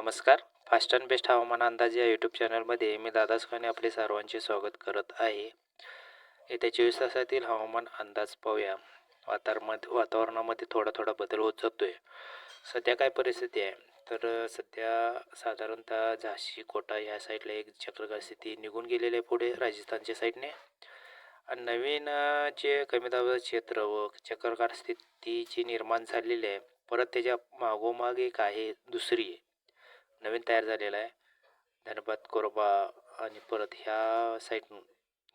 नमस्कार. Fast and best हवामान अंदाज या यूट्यूब चॅनलमध्ये मी दादा खाने आपले सर्वांचे स्वागत करत आहे. येत्या चोवीस तासातील हवामान अंदाज पाहूया. वातावरणामध्ये वातावरणामध्ये थोडा थोडा बदल होत जातो आहे सध्या काय परिस्थिती आहे? तर सध्या साधारणतः झाशी कोटा ह्या साईडला एक चक्रकार स्थिती निघून गेलेली आहे पुढे राजस्थानच्या साईडने. आणि नवीन जे कमी दाबाचं क्षेत्र व चक्रकार स्थिती जी निर्माण झालेली आहे. परत त्याच्या मागोमाग एक आहे दुसरी. आहे नवीन तयार झालेला आहे. धनबाद कोरबा आणि परत ह्या साईडून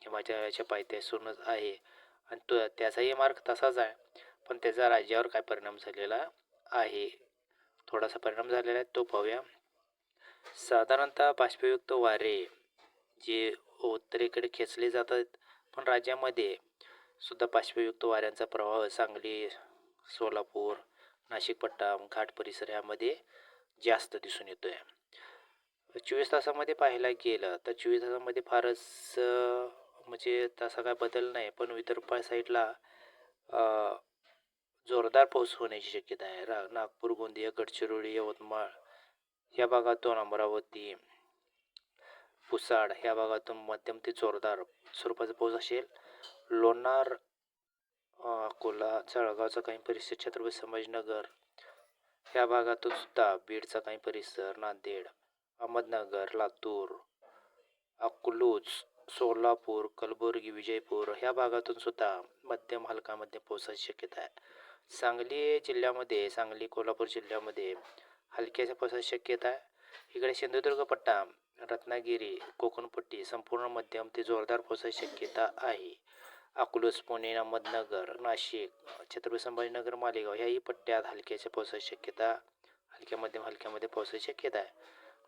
हिमाचलाच्या पायथ्यासूनच आहे. आणि तो त्याचाही मार्ग तसाच आहे. पण त्याचा राज्यावर काय परिणाम झालेला आहे? थोडासा परिणाम झालेला आहे तो पाहूया. साधारणतः बाष्पयुक्त वारे जे उत्तरेकडे खेचले जातात पण राज्यामध्ये सुद्धा बाष्पयुक्त वाऱ्यांचा प्रवाह सांगली सोलापूर नाशिक पट्टा घाट परिसर यामध्ये जास्त दिसून येतो आहे चोवीस तासामध्ये पाहायला गेलं तर चोवीस तासामध्ये फारच म्हणजे तसा काय बदल नाही पण विदर्भ साईडला जोरदार पाऊस होण्याची शक्यता आहे. रा नागपूर गोंदिया गडचिरोली यवतमाळ या भागातून अमरावती पुसाड ह्या भागातून मध्यम ते जोरदार स्वरूपाचा पाऊस असेल. लोणार अकोला जळगावचा काही परिसर छत्रपती संभाजीनगर ह्या भागातून सुद्धा बीडचा काही परिसर नांदेड अहमदनगर लातूर अकलूज सोलापूर कलबुर्गी विजयपूर ह्या भागातून सुद्धा मध्यम हलकामध्ये पावसाची शक्यता आहे. सांगली जिल्ह्यामध्ये सांगली कोल्हापूर जिल्ह्यामध्ये हलक्याच्या पावसाची शक्यता आहे. इकडे सिंधुदुर्ग पट्टा रत्नागिरी कोकणपट्टी संपूर्ण मध्यम ते जोरदार पावसाची शक्यता आहे. अकलूज पुणे अहमदनगर नाशिक छत्रपती संभाजीनगर मालेगाव ह्याही पट्ट्यात हलक्याच्या पावसाची शक्यता हलक्या मध्यम हलक्यामध्ये पावसाची शक्यता आहे.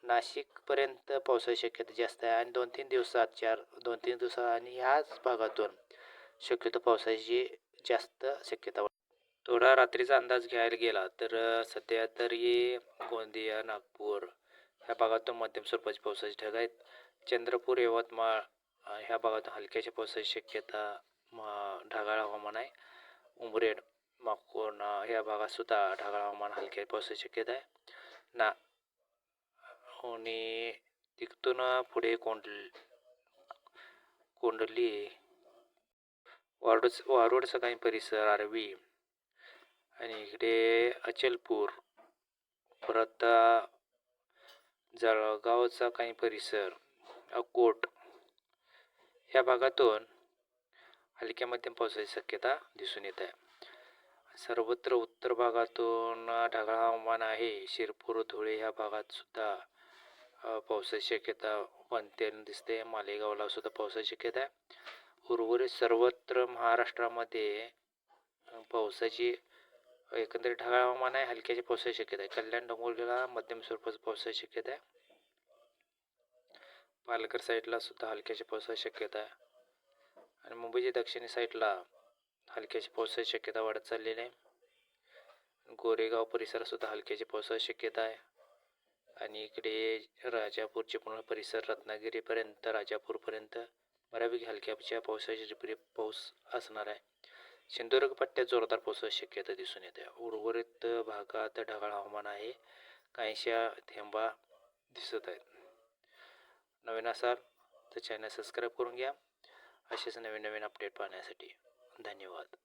नाशिकपर्यंत पावसाची शक्यता जास्त आहे आणि दोन तीन दिवसात चार दोन तीन दिवसात आणि ह्याच भागातून शक्यतो पावसाची जास्त शक्यता थोडा रात्रीचा अंदाज घ्यायला गेला तर सध्या तरी गोंदिया नागपूर ह्या भागातून मध्यम स्वरूपाची पावसाची ढग आहेत. चंद्रपूर यवतमाळ ह्या भागातून हलक्याच्या पावसाची शक्यता म ढगाळ हवामान आहे. उमरेड माकोण ह्या भागातसुद्धा ढगाळ हवामान हलके पावसाची शक्यता आहे. ना आणि तिथून पुढे कोंड कोंडली वारुड वारुड काही परिसर आरवी आणि इकडे अचलपूर परत जळगावचा काही परिसर अकोट या भागातून हलक्या मध्यम पावसाची शक्यता दिसून येत आहे. सर्वत्र उत्तर भागातून ढगाळ हवामान आहे. शिरपूर धुळे ह्या भागात सुद्धा पावसाची शक्यता बनते दिसते. मालेगावला सुद्धा पावसाची शक्यता आहे. उर्वरित सर्वत्र महाराष्ट्रामध्ये पावसाची एकंदरीत ढगाळ हवामान आहे. हलक्याची पावसाची शक्यता आहे. कल्याण डोंबिवलीला मध्यम स्वरूपाचा पावसाची शक्यता आहे. पालघर साईडला सुद्धा हलक्याची पावसाची शक्यता आहे. आणि मुंबईच्या दक्षिणी साईडला हलक्याची पावसाची शक्यता वाढत चाललेली आहे. गोरेगाव परिसरातसुद्धा हलक्याची पावसाची शक्यता आहे. आणि इकडे राजापूरचे पूर्ण परिसर रत्नागिरीपर्यंत राजापूरपर्यंत बऱ्यापैकी हलक्याच्या पावसाची रिपरी पाऊस असणार आहे. सिंधुदुर्ग पट्ट्यात जोरदार पावसाची शक्यता दिसून येते. उर्वरित भागात ढगाळ हवामान आहे. काहीशा थेंबा दिसत आहेत. नवीन असाल तर चॅनल सबस्क्राईब करून घ्या. असेच नवीन नवीन अपडेट पाहण्यासाठी धन्यवाद.